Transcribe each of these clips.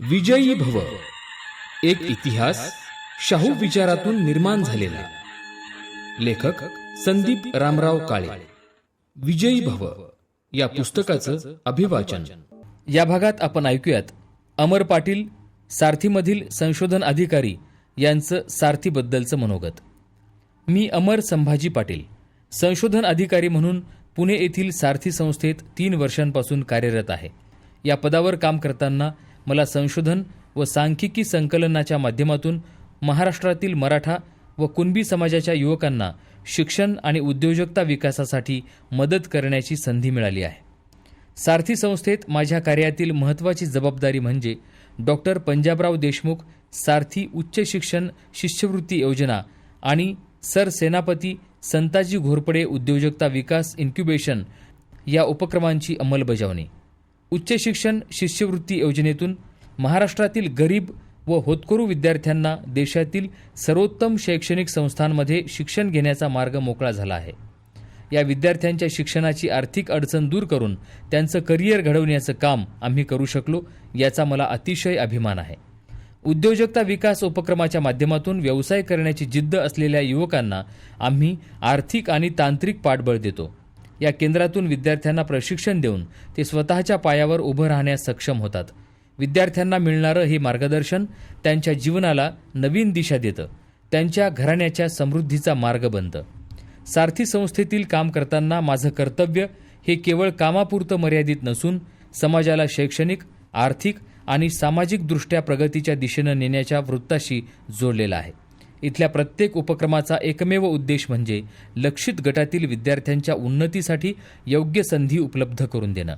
विजयी भव. एक इतिहास शाहू विचारातून निर्माण झालेला. लेखक संदीप रामराव काळे. विजयी भव. या पुस्तकाचं अभिवाचन. या भागात आपण ऐकूयात अमर पाटील सारथीमधील संशोधन अधिकारी यांचं सारथीबद्दलचं मनोगत. मी अमर संभाजी पाटील संशोधन अधिकारी म्हणून पुणे येथील सारथी संस्थेत तीन वर्षांपासून कार्यरत आहे. या पदावर काम करताना मला संशोधन व सांख्यिकी संकलनाच्या माध्यमातून महाराष्ट्रातील मराठा व कुणबी समाजाच्या युवकांना शिक्षण आणि उद्योजकता विकासासाठी मदत करण्याची संधी मिळाली आहे. सारथी संस्थेत माझ्या कार्यातील महत्त्वाची जबाबदारी म्हणजे डॉक्टर पंजाबराव देशमुख सारथी उच्च शिक्षण शिष्यवृत्ती योजना आणि सर सेनापती संताजी घोरपडे उद्योजकता विकास इन्क्युबेशन या उपक्रमांची अंमलबजावणी. उच्च शिक्षण शिष्यवृत्ती योजनेतून महाराष्ट्रातील गरीब व होतकरू विद्यार्थ्यांना देशातील सर्वोत्तम शैक्षणिक संस्थांमध्ये शिक्षण घेण्याचा मार्ग मोकळा झाला आहे. या विद्यार्थ्यांच्या शिक्षणाची आर्थिक अडचण दूर करून त्यांचं करिअर घडवण्याचं काम आम्ही करू शकलो याचा मला अतिशय अभिमान आहे. उद्योजकता विकास उपक्रमाच्या माध्यमातून व्यवसाय करण्याची जिद्द असलेल्या युवकांना आम्ही आर्थिक आणि तांत्रिक पाठबळ देतो. या केंद्रातून विद्यार्थ्यांना प्रशिक्षण देऊन ते स्वतःच्या पायावर उभं राहण्यास सक्षम होतात. विद्यार्थ्यांना मिळणारं हे मार्गदर्शन त्यांच्या जीवनाला नवीन दिशा देतं. त्यांच्या घराण्याच्या समृद्धीचा मार्ग बनतं. सारथी संस्थेतील काम करताना माझं कर्तव्य हे केवळ कामापुरतं मर्यादित नसून समाजाला शैक्षणिक आर्थिक आणि सामाजिकदृष्ट्या प्रगतीच्या दिशेनं नेण्याच्या वृत्ताशी जोडलेलं आहे. इथल्या प्रत्येक उपक्रमाचा एकमेव उद्देश म्हणजे लक्षित गटातील विद्यार्थ्यांच्या उन्नतीसाठी योग्य संधी उपलब्ध करून देणं.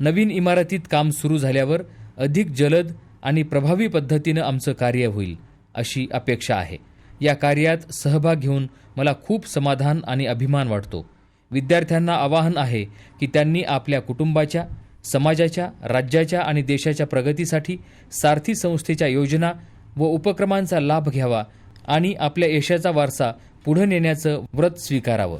नवीन इमारतीत काम सुरू झाल्यावर अधिक जलद आणि प्रभावी पद्धतीनं आमचं कार्य होईल अशी अपेक्षा आहे. या कार्यात सहभाग घेऊन मला खूप समाधान आणि अभिमान वाटतो. विद्यार्थ्यांना आवाहन आहे की त्यांनी आपल्या कुटुंबाच्या समाजाच्या राज्याच्या आणि देशाच्या प्रगतीसाठी सारथी संस्थेच्या योजना व उपक्रमांचा लाभ घ्यावा आणि आपल्या यशाचा वारसा पुढे नेण्याचं व्रत स्वीकारावं.